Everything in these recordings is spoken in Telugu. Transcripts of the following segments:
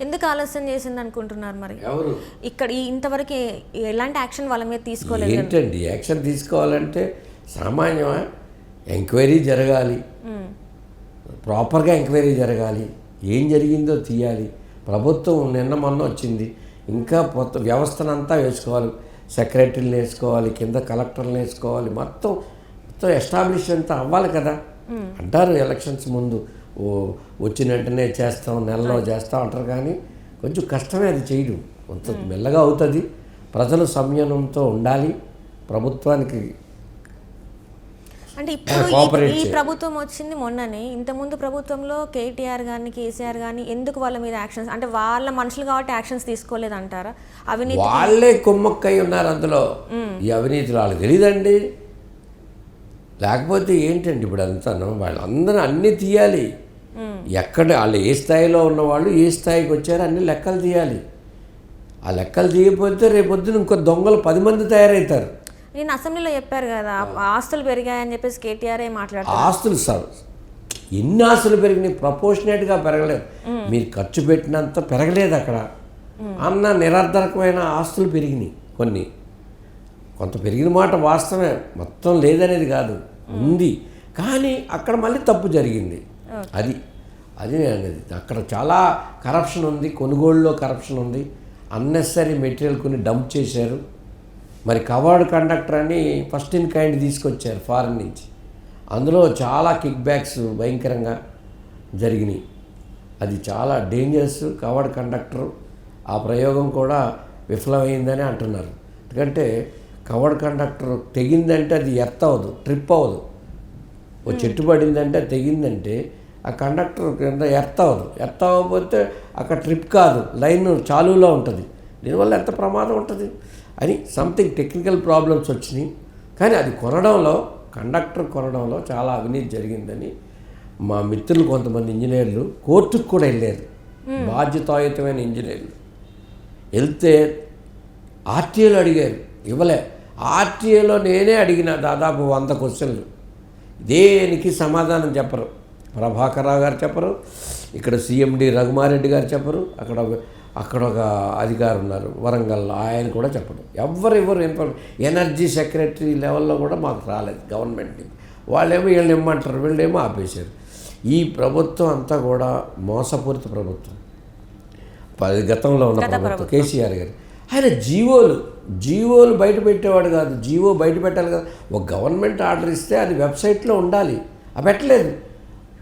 ఎందుకు ఆలస్యం చేసింది అనుకుంటున్నారు మరి? ఎవరు? ఇక్కడ ఇంతవరకు ఎలాంటి యాక్షన్ వాళ్ళ మీద తీసుకోలేదు ఏంటండి యాక్షన్ తీసుకోవాలంటే సామాన్యమా? ఎంక్వైరీ జరగాలి. ప్రాపర్గా ఎంక్వైరీ జరగాలి. ఏం జరిగిందో తీయాలి. ప్రభుత్వం నిన్న మొన్న వచ్చింది. ఇంకా కొత్త వ్యవస్థనంతా వేసుకోవాలి. సెక్రటరీని వేసుకోవాలి కింద కలెక్టర్ని వేసుకోవాలి. మొత్తం మొత్తం ఎస్టాబ్లిష్ అంతా అవ్వాలి కదా. అంటారు ఎలక్షన్స్ ముందు. వచ్చిన వెంటనే చేస్తాం నెలలో చేస్తాం అంటారు కానీ కొంచెం కష్టమే అది చేయడం. కొంత మెల్లగా అవుతుంది. ప్రజలు సంయమనంతో ఉండాలి. ప్రభుత్వానికి అంటే ఇప్పుడు ఈ-. ప్రభుత్వం వచ్చింది మొన్ననే. ఇంతకుముందు ప్రభుత్వంలో కేటీఆర్ గారిని కేసీఆర్ గారిని ఎందుకు వాళ్ళ మీద యాక్షన్స్ అంటే వాళ్ళ మనుషులు కాబట్టి యాక్షన్స్ తీసుకోలేదు అంటారా అవినీతి వాళ్ళే కుమ్మక్కై ఉన్నారు అందులో. ఈ అవినీతిలో వాళ్ళకి తెలియదండి లేకపోతే ఏంటండి ఇప్పుడు అంతాను వాళ్ళందరూ అన్నీ తీయాలి. ఎక్కడ వాళ్ళు ఏ స్థాయిలో ఉన్నవాళ్ళు ఏ స్థాయికి వచ్చారో అన్ని లెక్కలు తీయాలి. ఆ లెక్కలు తీయకపోతే రేపొద్దున ఇంకో దొంగలు పది మంది తయారవుతారు నేను అసెంబ్లీలో చెప్పారు కదా ఆస్తులు పెరిగాయని చెప్పేసి కేటీఆర్ మాట్లాడుతారు ఆస్తులు సార్ ఎన్ని ఆస్తులు పెరిగినాయి ప్రపోర్షనేట్గా పెరగలేదు. మీరు ఖర్చు పెట్టినంత పెరగలేదు అక్కడ. అన్న నిరర్ధకమైన ఆస్తులు పెరిగినాయి కొన్ని. కొంత పెరిగిన మాట వాస్తవమే మొత్తం లేదనేది కాదు ఉంది. కానీ అక్కడ మళ్ళీ తప్పు జరిగింది. అది అది అనేది. అక్కడ చాలా కరప్షన్ ఉంది కొనుగోలులో కరప్షన్ ఉంది. అన్నెసరీ మెటీరియల్ కొన్ని డంప్ చేశారు. మరి కవర్డ్ కండక్టర్ అని ఫస్ట్ ఇన్ కైండ్ తీసుకొచ్చారు ఫారెన్ నుంచి. అందులో చాలా కిక్ బ్యాక్స్ భయంకరంగా జరిగినాయి. అది చాలా డేంజరస్ కవర్డ్ కండక్టర్ ఆ ప్రయోగం కూడా విఫలమైందని అంటున్నారు. ఎందుకంటే కవర్డ్ కండక్టర్ తెగిందంటే అది ఎర్త్ అవ్వదు ట్రిప్ అవ్వదు. ఓ చెట్టు పడిందంటే తెగిందంటే ఆ కండక్టర్ కింద ఎర్త్ అవ్వదు. ఎర్త్ అవ్వకపోతే అక్కడ ట్రిప్ కాదు. లైన్ చాలులో ఉంటుంది. దీనివల్ల ఎంత ప్రమాదం ఉంటుంది? అని సంథింగ్ టెక్నికల్ ప్రాబ్లమ్స్ వచ్చినాయి. కానీ అది కొనడంలో కండక్టర్ కొనడంలో చాలా అవినీతి జరిగిందని మా మిత్రులు కొంతమంది ఇంజనీర్లు కోర్టుకు కూడా వెళ్ళారు. బాధ్యతాయుతమైన ఇంజనీర్లు. వెళ్తే ఆర్టీఏలో అడిగారు. ఇవ్వలే. ఆర్టీఏలో నేనే అడిగిన దాదాపు వంద క్వశ్చన్లు. దేనికి సమాధానం చెప్పరు? ప్రభాకరరావు గారు చెప్పరు ఇక్కడ సీఎండి రఘుమారెడ్డి గారు చెప్పరు అక్కడ అక్కడ ఒక అధికారి ఉన్నారు వరంగల్లో ఆయన కూడా చెప్పరు ఎవరు ఎవరు ఇన్ఫర్మ ఎనర్జీ సెక్రటరీ లెవెల్లో కూడా మాకు రాలేదు గవర్నమెంట్ వాళ్ళేమో వీళ్ళని ఇమ్మంటారు వీళ్ళేమో ఆపేశారు. ఈ ప్రభుత్వం అంతా కూడా మోసపూరిత ప్రభుత్వం. పది గతంలో ఉన్న ప్రభుత్వం కేసీఆర్ గారు. ఆయన జీవోలు జీవోలు బయట పెట్టేవాడు కాదు జీవో బయట పెట్టాలి కదా. ఒక గవర్నమెంట్ ఆర్డర్ ఇస్తే అది వెబ్సైట్లో ఉండాలి. అది పెట్టలేదు.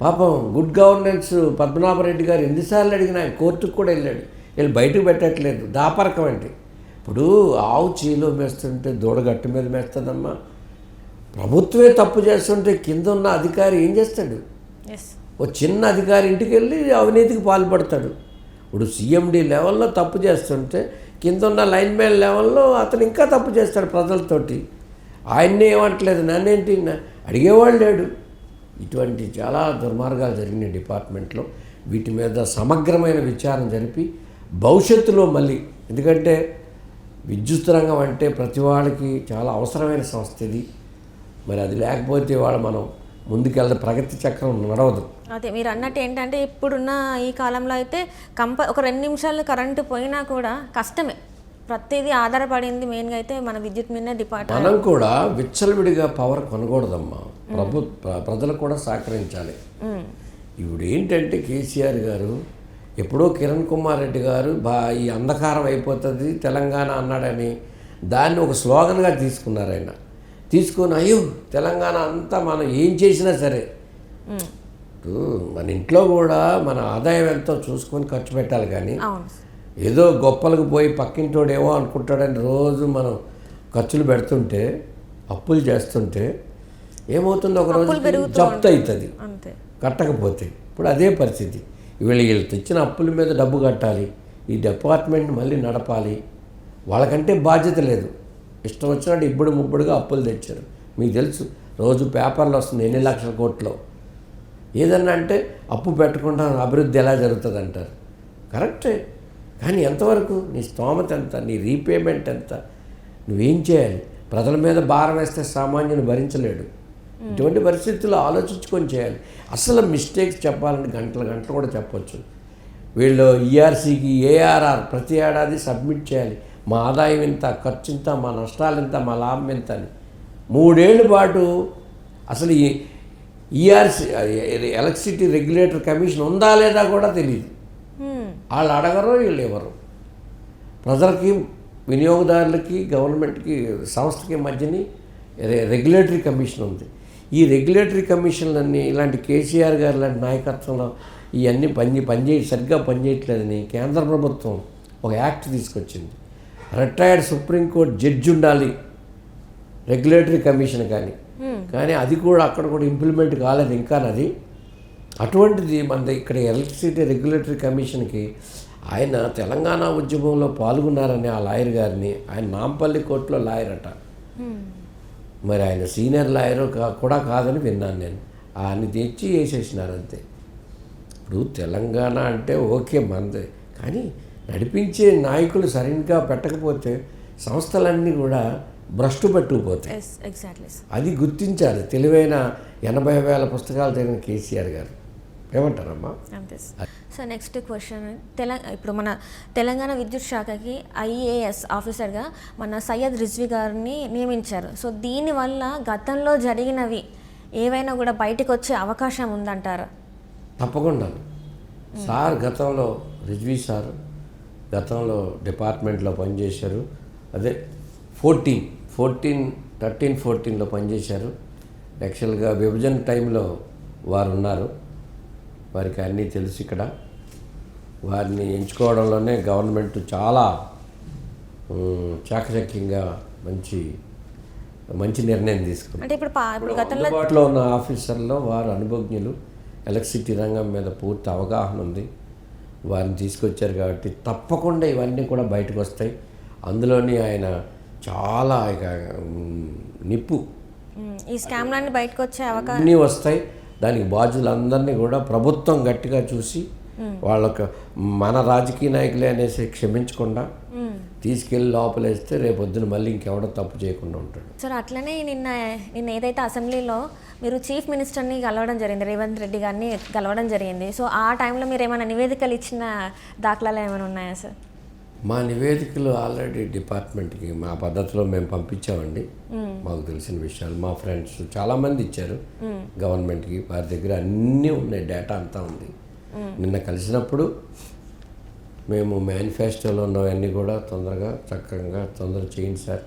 పాపం గుడ్ గవర్నెన్స్ పద్మనాభరెడ్డి గారు ఎన్నిసార్లు అడిగినా ఆయన కోర్టుకు కూడా వెళ్ళాడు. వీళ్ళు బయటకు పెట్టట్లేదు. దాపరకం అంటే. ఇప్పుడు ఆవు చీలో మేస్తుంటే దూడగట్టు మీద మేస్తుందమ్మా. ప్రభుత్వమే తప్పు చేస్తుంటే కింద ఉన్న అధికారి ఏం చేస్తాడు? ఓ చిన్న అధికారి ఇంటికి వెళ్ళి అవినీతికి పాల్పడతాడు. ఇప్పుడు సీఎండి లెవెల్లో తప్పు చేస్తుంటే కింద ఉన్న లైన్ మ్యాన్ లెవెల్లో అతను ఇంకా తప్పు చేస్తాడు ప్రజలతోటి. ఆయన్నే ఏమంటలేదు. నన్నేంటి? అడిగేవాళ్ళు లేడు. ఇటువంటి చాలా దుర్మార్గాలు జరిగిన డిపార్ట్మెంట్లో. వీటి మీద సమగ్రమైన విచారణ జరిపి భవిష్యత్తులో మళ్ళీ ఎందుకంటే విద్యుత్ రంగం అంటే ప్రతి వాళ్ళకి చాలా అవసరమైన సంస్థ ఇది. మరి అది లేకపోతే వాళ్ళు మనం ముందుకెళ్ళే ప్రగతి చక్రం నడవదు. అదే మీరు అన్నట్టు ఏంటంటే ఇప్పుడున్న ఈ కాలంలో అయితే కంప ఒక రెండు నిమిషాలు కరెంటు పోయినా కూడా కష్టమే. ప్రతిదీ ఆధారపడింది మెయిన్గా అయితే మన విద్యుత్ మీద డిపార్ట్మెంట్ మనం కూడా విచ్చలవిడిగా పవర్ కొనకూడదమ్మా. ప్రభు ప్ర- ప్రజలు కూడా సహకరించాలి. ఇప్పుడు ఏంటంటే కేసీఆర్ గారు ఎప్పుడో కిరణ్ కుమార్ రెడ్డి గారు బా ఈ అంధకారం అయిపోతుంది తెలంగాణ అన్నాడని దాన్ని ఒక స్లోగన్గా తీసుకున్నారు ఆయన. తీసుకొని అయ్యో తెలంగాణ అంతా మనం ఏం చేసినా సరే. మన ఇంట్లో కూడా మన ఆదాయం ఎంతో చూసుకొని ఖర్చు పెట్టాలి కానీ ఏదో గొప్పలకు పోయి పక్కింటోడు ఏమో అనుకుంటాడని రోజు మనం ఖర్చులు పెడుతుంటే అప్పులు చేస్తుంటే ఏమవుతుంది ఒక రోజు జప్తు అవుతుంది. కట్టకపోతే ఇప్పుడు అదే పరిస్థితి. వీళ్ళు వీళ్ళు తెచ్చిన అప్పుల మీద డబ్బు కట్టాలి ఈ డిపార్ట్మెంట్ మళ్ళీ నడపాలి వాళ్ళకంటే బాధ్యత లేదు. ఇష్టం వచ్చినట్టు ఇప్పుడు ముప్పుడుగా అప్పులు తెచ్చారు. మీకు తెలుసు రోజు పేపర్లు వస్తుంది ఎన్ని లక్షల కోట్లు. ఏదన్నా అంటే అప్పు పెట్టకుండా అభివృద్ధి ఎలా జరుగుతుంది అంటారు. కరెక్టే. కానీ ఎంతవరకు? నీ స్తోమత ఎంత? నీ రీపేమెంట్ ఎంత? నువ్వేం చేయాలి? ప్రజల మీద భారం వేస్తే సామాన్యుని భరించలేడు. ఇటువంటి పరిస్థితుల్లో ఆలోచించుకొని చేయాలి. అసలు మిస్టేక్స్ చెప్పాలంటే గంటల గంటలు కూడా చెప్పొచ్చు. వీళ్ళు ఈఆర్సీకి ఏఆర్ఆర్ ప్రతి ఏడాది సబ్మిట్ చేయాలి. మా ఆదాయం ఇంత ఖర్చు ఇంత మా నష్టాలు ఇంత మా లాభం ఇంత అని. మూడేళ్ళ పాటు అసలు ఈ ఈఆర్సీ ఎలక్ట్రిసిటీ రెగ్యులేటర్ కమిషన్ ఉందా లేదా కూడా తెలియదు వాళ్ళు అడగరు వీళ్ళు ఇవ్వరు. ప్రజలకి వినియోగదారులకి గవర్నమెంట్కి సంస్థకి మధ్యని రెగ్యులేటరీ కమిషన్ ఉంది. ఈ రెగ్యులేటరీ కమిషన్లన్నీ ఇలాంటి కేసీఆర్ గారు లాంటి నాయకత్వంలో ఇవన్నీ పని పనిచేయ సరిగ్గా పనిచేయట్లేదని కేంద్ర ప్రభుత్వం ఒక యాక్ట్ తీసుకొచ్చింది. రిటైర్డ్ సుప్రీంకోర్టు జడ్జి ఉండాలి. రెగ్యులేటరీ కమిషన్ కానీ. కానీ అది కూడా అక్కడ కూడా ఇంప్లిమెంట్ కాలేదు. ఇంకా అది అటువంటిది మన ఇక్కడ ఎలక్ట్రిసిటీ రెగ్యులేటరీ కమిషన్కి ఆయన తెలంగాణ ఉద్యమంలో పాల్గొన్నారని ఆ లాయర్ గారిని ఆయన నాంపల్లి కోర్టులో లాయర్ అట. మరి ఆయన సీనియర్ లాయర్ కా- కూడా కాదని విన్నాను నేను. ఆయన తెచ్చి వేసేసినారు అంతే. ఇప్పుడు తెలంగాణ అంటే ఓకే మనదే కానీ నడిపించే నాయకులు సరిగ్గా పెట్టకపోతే సంస్థలన్నీ కూడా భ్రష్టు పట్టుకుపోతాయి. అది గుర్తించాలి. తెలివైన ఎనభై వేల పుస్తకాలు చదివిన కేసీఆర్ గారు. ఏమంటారమ్మా? సో నెక్స్ట్ క్వశ్చన్ తెలంగాణ ఇప్పుడు మన తెలంగాణ విద్యుత్ శాఖకి ఐఏఎస్ ఆఫీసర్గా మన సయ్యద్ రిజ్వి గారిని నియమించారు. సో దీనివల్ల గతంలో జరిగినవి ఏవైనా కూడా బయటకు వచ్చే అవకాశం ఉందంటారా? తప్పకుండా. సార్ గతంలో రిజ్వీ సార్ గతంలో డిపార్ట్మెంట్లో పనిచేశారు. అదే ఫోర్టీన్ ఫోర్టీన్ థర్టీన్ ఫోర్టీన్లో పనిచేశారు. యాక్చువల్గా విభజన టైంలో వారు ఉన్నారు వారికి అన్నీ తెలుసు ఇక్కడ. వారిని ఎంచుకోవడంలోనే గవర్నమెంట్ చాలా చాకచక్యంగా మంచి మంచి నిర్ణయం తీసుకుంది. అంటే ఇప్పుడు అందుబాటులో ఉన్న ఆఫీసర్లో వారు అనుభవజ్ఞులు ఎలక్ట్రిసిటీ రంగం మీద పూర్తి అవగాహన ఉంది. వారిని తీసుకొచ్చారు కాబట్టి తప్పకుండా ఇవన్నీ కూడా బయటకు వస్తాయి. అందులోని ఆయన చాలా ఇక, నిప్పు. ఈ స్కామ్లన్నీ బయటకు వచ్చే అవకాశం అన్నీ వస్తాయి. దానికి బాధ్యులందరినీ కూడా ప్రభుత్వం గట్టిగా చూసి వాళ్ళకు మన రాజకీయ నాయకులే అనేసి క్షమించకుండా తీసుకెళ్ళి లోపలేస్తే రేపొద్దున మళ్ళీ ఇంకెవడో తప్పు చేయకుండా ఉంటాడు. సార్ అట్లనే నిన్న నిన్న ఏదైతే అసెంబ్లీలో మీరు చీఫ్ మినిస్టర్ని కలవడం జరిగింది రేవంత్ రెడ్డి గారిని కలవడం జరిగింది. సో ఆ టైంలో మీరు ఏమైనా నివేదికలు ఇచ్చిన దాఖలాలు ఏమైనా ఉన్నాయా సార్? మా నివేదికలు ఆల్రెడీ డిపార్ట్మెంట్కి మా పద్ధతిలో మేము పంపించామండి. మాకు తెలిసిన విషయాలు. మా ఫ్రెండ్స్ చాలామంది ఇచ్చారు. గవర్నమెంట్కి వారి దగ్గర అన్నీ ఉన్నాయి. డేటా అంతా ఉంది. నిన్న కలిసినప్పుడు మేము మేనిఫెస్టోలో ఉన్నవన్నీ కూడా తొందరగా చక్కగా తొందర చేయండి సార్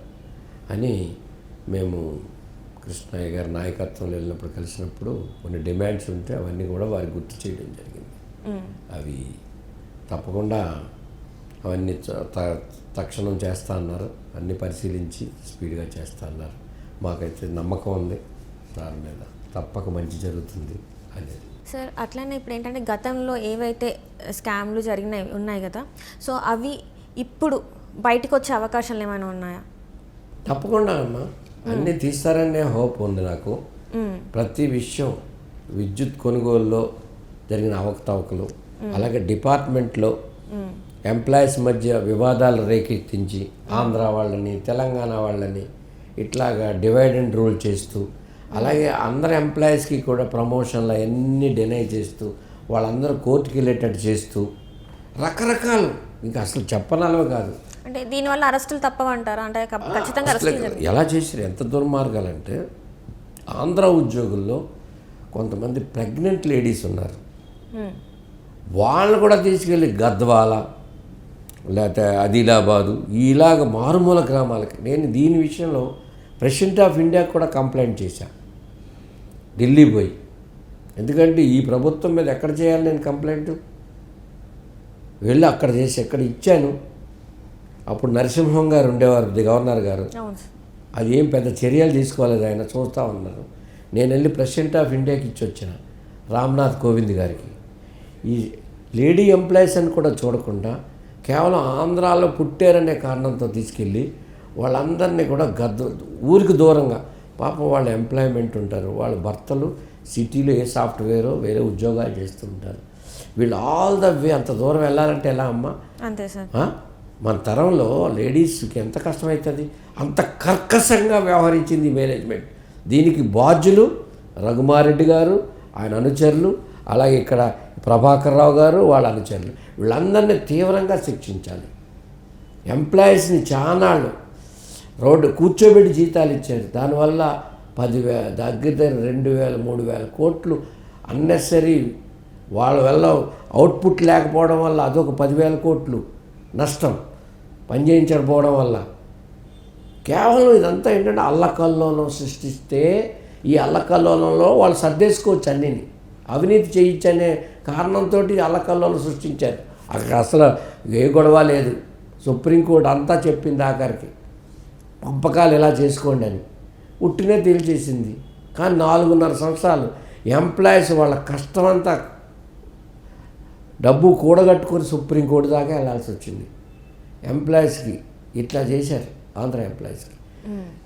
అని మేము కృష్ణయ్య గారి నాయకత్వంలో వెళ్ళినప్పుడు కలిసినప్పుడు కొన్ని డిమాండ్స్ ఉంటే అవన్నీ కూడా వారికి గుర్తు చేయడం జరిగింది. అవి తప్పకుండా అవన్నీ తక్షణం చేస్తా అన్నారు. అన్నీ పరిశీలించి స్పీడ్గా చేస్తా అన్నారు. మాకైతే నమ్మకం ఉంది. దాని మీద తప్పక మంచి జరుగుతుంది అనేది. సార్ అట్లనే ఇప్పుడు ఏంటంటే గతంలో ఏవైతే స్కామ్లు జరిగినాయి ఉన్నాయి కదా సో అవి ఇప్పుడు బయటకు వచ్చే అవకాశాలు ఏమైనా ఉన్నాయా? తప్పకుండా అమ్మా. అన్నీ తీస్తారనే హోప్ ఉంది నాకు. ప్రతి విషయం విద్యుత్ కొనుగోలులో జరిగిన అవకతవకలు అలాగే డిపార్ట్మెంట్లో ఎంప్లాయీస్ మధ్య వివాదాలు రేకెత్తించి ఆంధ్ర వాళ్ళని తెలంగాణ వాళ్ళని ఇట్లాగా డివైడ్ అండ్ రూల్ చేస్తూ అలాగే అందరు ఎంప్లాయీస్కి కూడా ప్రమోషన్లు అన్నీ డినై చేస్తూ వాళ్ళందరూ కోర్టుకి వెళ్ళేటట్టు చేస్తూ రకరకాలు. ఇంకా అసలు చెప్పనాలో కాదు. అంటే దీనివల్ల అరెస్టులు తప్పవంటారా? అంటే ఖచ్చితంగా ఎలా చేశారు ఎంత దుర్మార్గాలంటే ఆంధ్ర ఉద్యోగుల్లో కొంతమంది ప్రెగ్నెంట్ లేడీస్ ఉన్నారు. మ్, వాళ్ళని కూడా తీసుకెళ్ళి గద్వాల లేకపోతే ఆదిలాబాదు ఇలాగ మారుమూల గ్రామాలకి. నేను దీని విషయంలో ప్రెసిడెంట్ ఆఫ్ ఇండియా కూడా కంప్లైంట్ చేశాను ఢిల్లీ పోయి. ఎందుకంటే ఈ ప్రభుత్వం మీద ఎక్కడ చేయాలి నేను కంప్లైంట్? వెళ్ళి అక్కడ చేసి ఎక్కడ ఇచ్చాను? అప్పుడు నరసింహం గారు ఉండేవారు ది గవర్నర్ గారు. అది ఏం పెద్ద చర్యలు తీసుకోలేదు ఆయన చూస్తూ ఉన్నారు. నేను వెళ్ళి ప్రెసిడెంట్ ఆఫ్ ఇండియాకి ఇచ్చి వచ్చిన రామ్నాథ్ కోవింద్ గారికి. ఈ లేడీ ఎంప్లాయీస్ అని కూడా చూడకుండా కేవలం ఆంధ్రాలో పుట్టారనే కారణంతో తీసుకెళ్ళి వాళ్ళందరినీ కూడా గద్ద ఊరికి దూరంగా. పాపం వాళ్ళ ఎంప్లాయ్మెంట్ ఉంటారు వాళ్ళ భర్తలు సిటీలో ఏ సాఫ్ట్వేరో వేరే ఉద్యోగాలు చేస్తుంటారు. వీళ్ళు ఆల్ ద వే అంత దూరం వెళ్ళాలంటే ఎలా అమ్మా? అంతే సార్? మన తరంలో లేడీస్కి ఎంత కష్టమవుతుంది అంత కర్కశంగా వ్యవహరించింది మేనేజ్మెంట్. దీనికి బాధ్యులు రఘుమారెడ్డి గారు ఆయన అనుచరులు అలాగే ఇక్కడ ప్రభాకర్ రావు గారు వాళ్ళ అనుచరులు. వీళ్ళందరినీ తీవ్రంగా శిక్షించాలి. ఎంప్లాయీస్ని చానాళ్ళు రోడ్డు కూర్చోబెట్టి జీతాలు ఇచ్చారు. దానివల్ల పదివేల దగ్గర దగ్గర రెండు వేల మూడు వేల కోట్లు అన్నెసరీ వాళ్ళ వల్ల అవుట్పుట్ లేకపోవడం వల్ల అదొక పదివేల కోట్లు నష్టం పనిచేయించకపోవడం వల్ల. కేవలం ఇదంతా ఏంటంటే అల్లకల్లోలం సృష్టిస్తే ఈ అల్లకల్లోలంలో వాళ్ళు సర్దేసుకోవచ్చు అన్నిని. అవినీతి చేయొచ్చు అనే కారణంతో అల్లకల్లోలం సృష్టించారు. అక్కడ అసలు ఏ గొడవ లేదు. సుప్రీంకోర్టు అంతా చెప్పింది ఆఖరికి పంపకాలు ఇలా చేసుకోండి అని. ఉట్టినే తేల్చేసింది. కానీ నాలుగున్నర సంవత్సరాలు ఎంప్లాయీస్ వాళ్ళ కష్టమంతా డబ్బు కూడగట్టుకొని సుప్రీంకోర్టు దాకా వెళ్ళాల్సి వచ్చింది. ఎంప్లాయీస్కి ఇట్లా చేశారు ఆంధ్ర ఎంప్లాయీస్కి.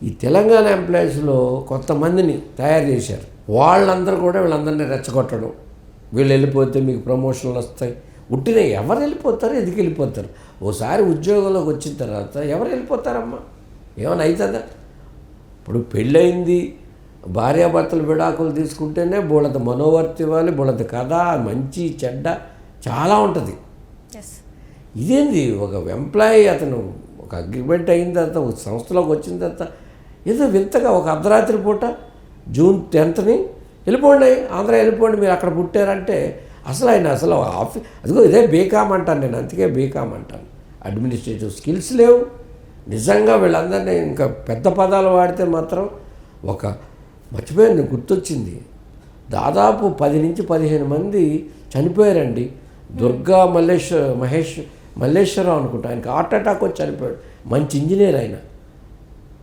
ఈ తెలంగాణ ఎంప్లాయీస్లో కొంతమందిని తయారు చేశారు. వాళ్ళందరూ కూడా వీళ్ళందరినీ రెచ్చగొట్టడం. వీళ్ళు వెళ్ళిపోతే మీకు ప్రమోషన్లు వస్తాయి. ఉట్టిన ఎవరు వెళ్ళిపోతారు? ఎందుకు వెళ్ళిపోతారు? ఓసారి ఉద్యోగంలోకి వచ్చిన తర్వాత ఎవరు వెళ్ళిపోతారమ్మా? ఏమైనా అవుతుందా? ఇప్పుడు పెళ్ళయింది భార్యాభర్తలు విడాకులు తీసుకుంటేనే బోళంత మనోవర్తి ఇవ్వాలి బోళంత కథ మంచి చెడ్డ చాలా ఉంటుంది. ఇదేంది? ఒక ఎంప్లాయీ అతను ఒక అగ్రిమెంట్ అయిన తర్వాత ఒక సంస్థలోకి వచ్చిన తర్వాత ఏదో వింతగా ఒక అర్ధరాత్రి పూట జూన్ టెన్త్ని వెళ్ళిపోండి ఆంధ్ర వెళ్ళిపోండి మీరు అక్కడ పుట్టారంటే అసలు ఆయన అసలు ఆఫీ అదిగో ఇదే బీకామ్ అంటాను నేను అందుకే బీకామ్ అంటాను. అడ్మినిస్ట్రేటివ్ స్కిల్స్ లేవు. నిజంగా వీళ్ళందరినీ ఇంకా పెద్ద పదాలు వాడితే మాత్రం ఒక మర్చిపోయాను గుర్తొచ్చింది. దాదాపు పది నుంచి పదిహేను మంది చనిపోయారండి. దుర్గా మల్లేశ్వర మహేష్ మల్లేశ్వరరావు అనుకుంటా ఆయనకి హార్ట్ అటాక్ వచ్చి చనిపోయాడు. మంచి ఇంజనీర్ ఆయన.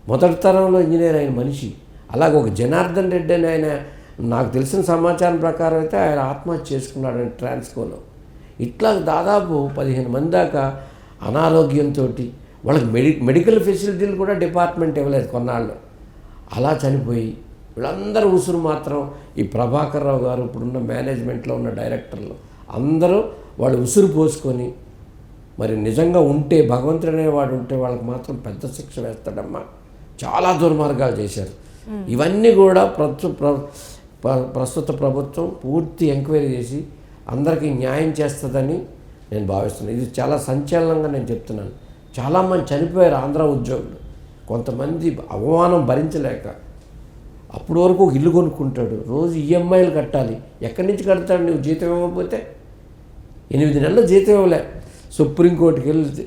మొదటి తరంలో ఇంజనీర్ అయిన మనిషి. అలాగే ఒక జనార్దన్ రెడ్డి అని ఆయన నాకు తెలిసిన సమాచారం ప్రకారం అయితే ఆయన ఆత్మహత్య చేసుకున్నాడు ట్రాన్స్కోలో. ఇట్లా దాదాపు పదిహేను మంది దాకా అనారోగ్యంతో వాళ్ళకి మెడి మెడికల్ ఫెసిలిటీలు కూడా డిపార్ట్మెంట్ ఇవ్వలేదు కొన్నాళ్ళు. అలా చనిపోయి వీళ్ళందరూ ఉసురు మాత్రం ఈ ప్రభాకర్ రావు గారు ఇప్పుడున్న మేనేజ్మెంట్లో ఉన్న డైరెక్టర్లు అందరూ వాళ్ళు ఉసురు పోసుకొని మరి నిజంగా ఉంటే భగవంతుడనే వాడు ఉంటే వాళ్ళకి మాత్రం పెద్ద శిక్ష వేస్తాడమ్మా. చాలా దుర్మార్గాలు చేశారు. ఇవన్నీ కూడా ప్రస్తు ప్ర- ప్రస్తుత ప్రభుత్వం పూర్తి ఎంక్వైరీ చేసి అందరికీ న్యాయం చేస్తుందని నేను భావిస్తున్నాను. ఇది చాలా సంచలనంగా నేను చెప్తున్నాను. చాలామంది చనిపోయారు ఆంధ్ర ఉద్యోగులు. కొంతమంది అవమానం భరించలేక అప్పటి వరకు ఒక ఇల్లు కొనుక్కుంటాడు. రోజు ఈఎంఐలు కట్టాలి. ఎక్కడి నుంచి కడతాడు నువ్వు జీతం ఇవ్వకపోతే? ఎనిమిది నెలలు జీతం ఇవ్వలే. సుప్రీంకోర్టుకి వెళ్తే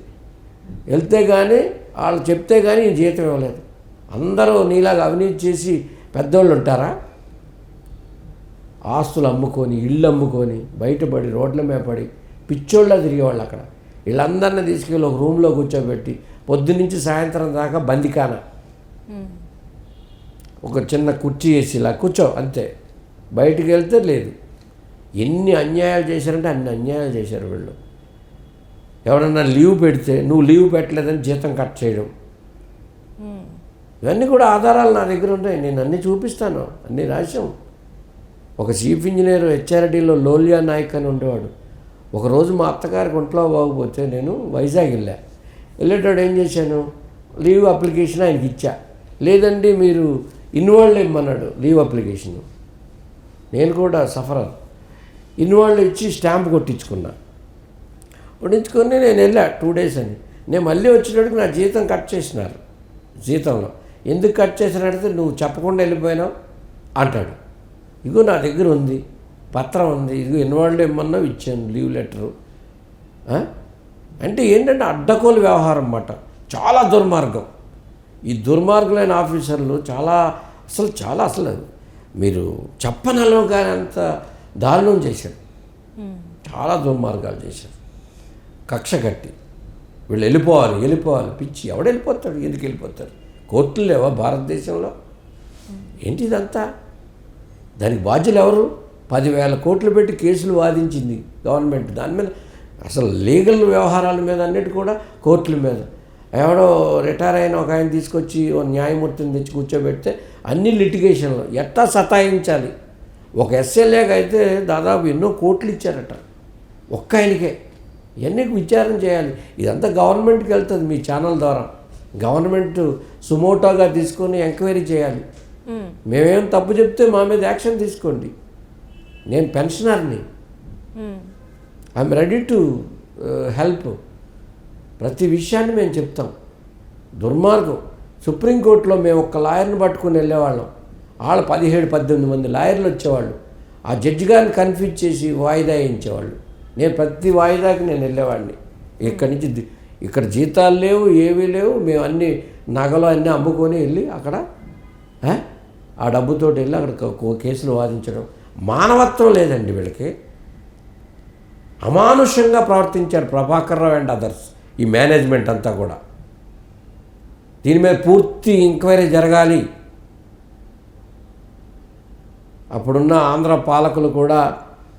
వెళ్తే కానీ వాళ్ళు చెప్తే కానీ జీతం ఇవ్వలేదు. అందరూ నీలాగా అవినీతి చేసి పెద్దోళ్ళు ఉంటారా? ఆస్తులు అమ్ముకొని ఇళ్ళు అమ్ముకొని బయటపడి రోడ్ల మీద పడి పిచ్చోళ్ళ తిరిగేవాళ్ళు అక్కడ. వీళ్ళందరినీ తీసుకెళ్ళి ఒక రూమ్లో కూర్చోబెట్టి పొద్దున్నుంచి సాయంత్రం దాకా బందికాన. ఒక చిన్న కుర్చీ వేసి ఇలా కూర్చో అంతే. బయటికి వెళ్తే లేదు. ఎన్ని అన్యాయాలు చేశారంటే అన్ని అన్యాయాలు చేశారు వీళ్ళు. ఎవరన్నా లీవ్ పెడితే నువ్వు లీవ్ పెట్టలేదని జీతం కట్ చేయడం. ఇవన్నీ కూడా ఆధారాలు నా దగ్గర ఉన్నాయి. నేను అన్నీ చూపిస్తాను. అన్నీ రాశాం. ఒక చీఫ్ ఇంజనీర్ హెచ్ఆర్డీలో లోలియా నాయక్ అని ఉండేవాడు. ఒకరోజు మా అత్తగారికి ఒంట్లో బాగోపోతే నేను వైజాగ్ వెళ్ళా. వెళ్ళేటప్పుడు ఏం చేశాను? లీవ్ అప్లికేషన్ ఆయనకి ఇచ్చా. లేదండి మీరు ఇన్వాల్వ్ ఇమ్మన్నాడు లీవ్ అప్లికేషన్. నేను కూడా సఫరర్ ఇన్వాల్వ్ ఇచ్చి స్టాంప్ కొట్టించుకున్నా. కొట్టించుకొని నేను వెళ్ళా టూ డేస్ అని. నేను మళ్ళీ వచ్చేటప్పటికి నా జీతం కట్ చేసినారు. జీతంలో. ఎందుకు కట్ చేసినట్టు నువ్వు చెప్పకుండా వెళ్ళిపోయినావు అంటాడు. ఇగో నా దగ్గర ఉంది పత్రం ఉంది ఇదిగో ఇన్వాల్వ్ ఏమన్నా ఇచ్చాను లీవ్ లెటరు. అంటే ఏంటంటే అడ్డకోలు వ్యవహారం అన్నమాట. చాలా దుర్మార్గం. ఈ దుర్మార్గులైన ఆఫీసర్లు చాలా అసలు చాలా అసలు మీరు చెప్పనలో కానీ అంత దారుణం చేశారు. చాలా దుర్మార్గాలు చేశారు. కక్ష కట్టి. వీళ్ళు వెళ్ళిపోవాలి వెళ్ళిపోవాలి పిచ్చి. ఎవడు వెళ్ళిపోతాడు? ఎందుకు వెళ్ళిపోతారు కోర్టులు లేవా భారతదేశంలో? ఏంటి ఇదంతా? దానికి బాధ్యులు ఎవరు? పదివేల కోట్లు పెట్టి కేసులు వాదించింది గవర్నమెంట్. దాని మీద అసలు లీగల్ వ్యవహారాల మీద అన్నిటి కూడా కోర్టుల మీద. ఎవడో రిటైర్ అయిన ఒక ఆయన తీసుకొచ్చి ఓ న్యాయమూర్తిని తెచ్చి కూర్చోబెడితే అన్ని లిటిగేషన్లు ఎట్టా సతాయించాలి? ఒక ఎస్ఎల్ఏకి అయితే దాదాపు ఎన్నో కోట్లు ఇచ్చారట. ఒక్క ఆయనకే. ఇవన్నీ విచారణ చేయాలి? ఇదంతా గవర్నమెంట్కి వెళ్తుంది మీ ఛానల్ ద్వారా. గవర్నమెంట్ సుమోటోగా తీసుకొని ఎంక్వైరీ చేయాలి. మేమేం. తప్పు చెప్తే మా మీద యాక్షన్ తీసుకోండి. నేను పెన్షనర్ని. I'm ready to help. ప్రతి విషయాన్ని మేము చెప్తాం. దుర్మార్గం. సుప్రీంకోర్టులో మేము ఒక్క లాయర్ని పట్టుకుని వెళ్ళేవాళ్ళం. వాళ్ళు పదిహేడు పద్దెనిమిది మంది లాయర్లు వచ్చేవాళ్ళు. ఆ జడ్జి గారిని కన్ఫ్యూజ్ చేసి వాయిదా వేయించేవాళ్ళు. నేను ప్రతి వాయిదాకి నేను వెళ్ళేవాడిని. ఇక్కడి నుంచి ఇక్కడ జీతాలు లేవు ఏవీ లేవు మేము అన్నీ నగలు అన్నీ అమ్ముకొని వెళ్ళి అక్కడ ఆ? డబ్బుతో వెళ్ళి అక్కడ కేసులు వాదించడం. మానవత్వం లేదండి వీళ్ళకి. అమానుషంగా ప్రవర్తించారు ప్రభాకర్ రావు అండ్ అదర్స్ ఈ మేనేజ్మెంట్ అంతా కూడా. దీని మీద పూర్తి ఎంక్వైరీ జరగాలి. అప్పుడున్న ఆంధ్ర పాలకులు కూడా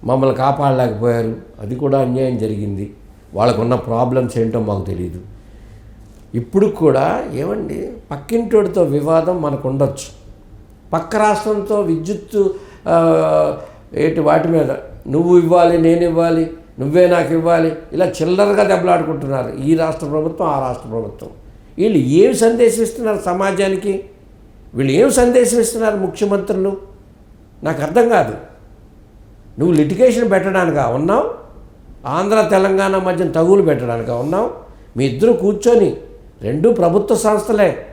మమ్మల్ని కాపాడలేకపోయారు. అది కూడా అన్యాయం జరిగింది. వాళ్ళకున్న ప్రాబ్లమ్స్ ఏంటో మాకు తెలియదు ఇప్పుడు కూడా ఏమండి పక్కింటోడితో వివాదం మనకు ఉండొచ్చు పక్క రాష్ట్రంతో విద్యుత్ ఆ, ఏంటి వాటి మీద నువ్వు ఇవ్వాలి నేను ఇవ్వాలి నువ్వే నాకు ఇవ్వాలి ఇలా చిల్లరగా దెబ్బలాడుకుంటున్నారు ఈ రాష్ట్ర ప్రభుత్వం ఆ రాష్ట్ర ప్రభుత్వం. వీళ్ళు ఏం సందేశం ఇస్తున్నారు సమాజానికి? వీళ్ళు ఏం సందేశం ఇస్తున్నారు ముఖ్యమంత్రులు? నాకు అర్థం కాదు. నువ్వు లిటిగేషన్ పెట్టడానికా? ఉన్నావు? ఆంధ్ర తెలంగాణ మధ్య తగులు పెట్టడానికా ఉన్నావు? మీ ఇద్దరు కూర్చొని రెండు ప్రభుత్వ సంస్థలే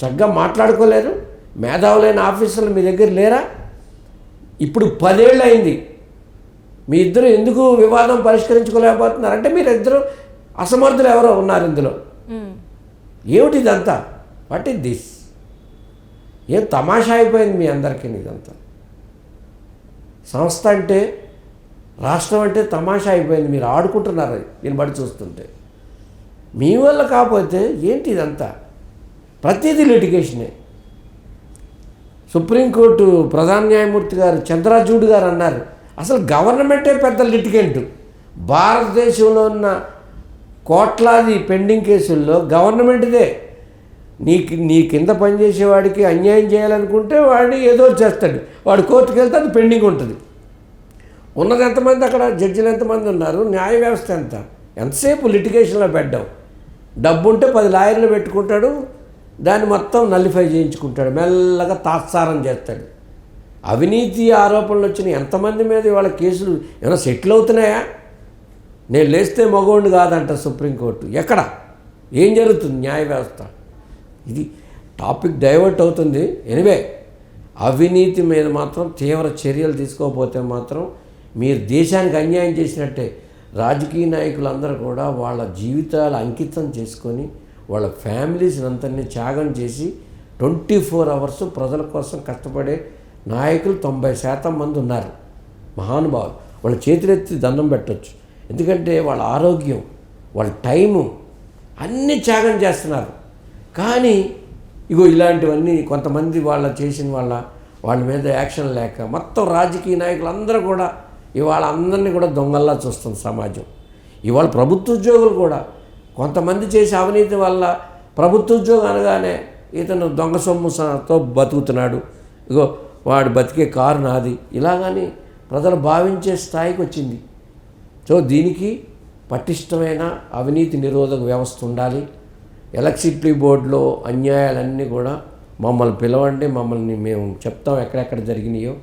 చక్కగా మాట్లాడుకోలేరు? మేధావులైన ఆఫీసర్లు మీ దగ్గర లేరా? ఇప్పుడు పదేళ్ళు అయింది. మీ ఇద్దరు ఎందుకు వివాదం పరిష్కరించుకోలేకపోతున్నారు? అంటే మీరు ఇద్దరు అసమర్థులు ఎవరో ఉన్నారు ఇందులో. ఏమిటి ఇదంతా? వాట్ ఇస్ దిస్ ఏం తమాషా అయిపోయింది మీ అందరికీ ఇదంతా? సంస్థ అంటే రాష్ట్రం అంటే తమాషా అయిపోయింది మీరు ఆడుకుంటున్నారు దీన్ని బట్టి చూస్తుంటే. మీ వల్ల కాకపోతే ఏంటి ఇదంతా? ప్రతిదీ లిటిగేషనే. సుప్రీంకోర్టు ప్రధాన న్యాయమూర్తి గారు చంద్రచూడ్ గారు అన్నారు అసలు గవర్నమెంటే పెద్ద లిటిగెంట్. భారతదేశంలో ఉన్న కోట్లాది పెండింగ్ కేసుల్లో గవర్నమెంట్దే. నీ నీ కింద పనిచేసేవాడికి అన్యాయం చేయాలనుకుంటే వాడిని ఏదో చేస్తాడు. వాడు కోర్టుకు వెళ్తే అది పెండింగ్ ఉంటుంది. ఉన్నది ఎంతమంది అక్కడ? జడ్జిలు ఎంతమంది ఉన్నారు? న్యాయ వ్యవస్థ ఎంత? ఎంతసేపు లిటిగేషన్లో పెట్టడం? డబ్బు ఉంటే పది లాయర్లు పెట్టుకుంటాడు దాన్ని మొత్తం నల్లిఫై చేయించుకుంటాడు మెల్లగా తాత్సారం చేస్తాడు. అవినీతి ఆరోపణలు వచ్చిన ఎంతమంది మీద వాళ్ళ కేసులు ఏమైనా సెటిల్ అవుతున్నాయా? నేను లేస్తే మగోండు కాదంట సుప్రీంకోర్టు. ఎక్కడ? ఏం జరుగుతుంది న్యాయ వ్యవస్థ? ఇది టాపిక్ డైవర్ట్ అవుతుంది. ఎనివే అవినీతి మీద మాత్రం తీవ్ర చర్యలు తీసుకోకపోతే మాత్రం మీరు దేశానికి అన్యాయం చేసినట్టే రాజకీయ నాయకులందరూ కూడా వాళ్ళ జీవితాలు అంకితం చేసుకొని వాళ్ళ ఫ్యామిలీస్ అంతని త్యాగం చేసి ట్వంటీ ఫోర్ అవర్స్ ప్రజల కోసం కష్టపడే నాయకులు తొంభై శాతం మంది ఉన్నారు. మహానుభావులు. వాళ్ళ చేతులెత్తి దండం పెట్టొచ్చు. ఎందుకంటే వాళ్ళ ఆరోగ్యం వాళ్ళ టైము అన్నీ త్యాగం చేస్తున్నారు. కానీ ఇగో ఇలాంటివన్నీ కొంతమంది వాళ్ళ చేసిన వాళ్ళ వాళ్ళ మీద యాక్షన్ లేక మొత్తం రాజకీయ నాయకులు అందరూ కూడా ఇవాళ అందరినీ కూడా దొంగల్లా చూస్తుంది సమాజం. ఇవాళ ప్రభుత్వ ఉద్యోగులు కూడా కొంతమంది చేసే అవినీతి వల్ల ప్రభుత్వ ఉద్యోగం అనగానే ఇతను దొంగ సొమ్ముతో బతుకుతున్నాడు. ఇగో వాడు బతికే కారు నాది. ఇలాగని ప్రజలు భావించే స్థాయికి వచ్చింది. సో దీనికి పటిష్టమైన అవినీతి నిరోధక వ్యవస్థ ఉండాలి. ఎలక్ట్రిసిటీ బోర్డులో అన్యాయాలన్నీ కూడా మమ్మల్ని పిలవండి. మమ్మల్ని మేము చెప్తాం ఎక్కడెక్కడ జరిగినాయో.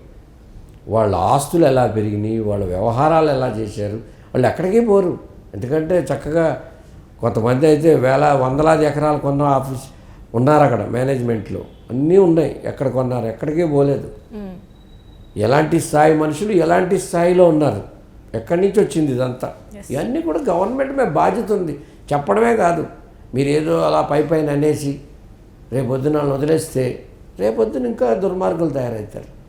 వాళ్ళ ఆస్తులు ఎలా పెరిగినాయి వాళ్ళ వ్యవహారాలు ఎలా చేశారు వాళ్ళు ఎక్కడికి పోరు. ఎందుకంటే చక్కగా కొంతమంది అయితే వేల వందలాది ఎకరాలు కొన్న ఆఫీస్ ఉన్నారు అక్కడ మేనేజ్మెంట్లో. అన్నీ ఉన్నాయి. ఎక్కడ కొన్నారు ఎక్కడికి పోలేదు. ఎలాంటి స్థాయి మనుషులు ఎలాంటి స్థాయిలో ఉన్నారు? ఎక్కడి నుంచి వచ్చింది ఇదంతా? ఇవన్నీ కూడా గవర్నమెంట్ మీద బాధ్యత ఉంది. చెప్పడమే కాదు. మీరు ఏదో అలా పై పైన అనేసి రేపొద్దున వదిలేస్తే రేపొద్దున ఇంకా దుర్మార్గులు తయారవుతారు.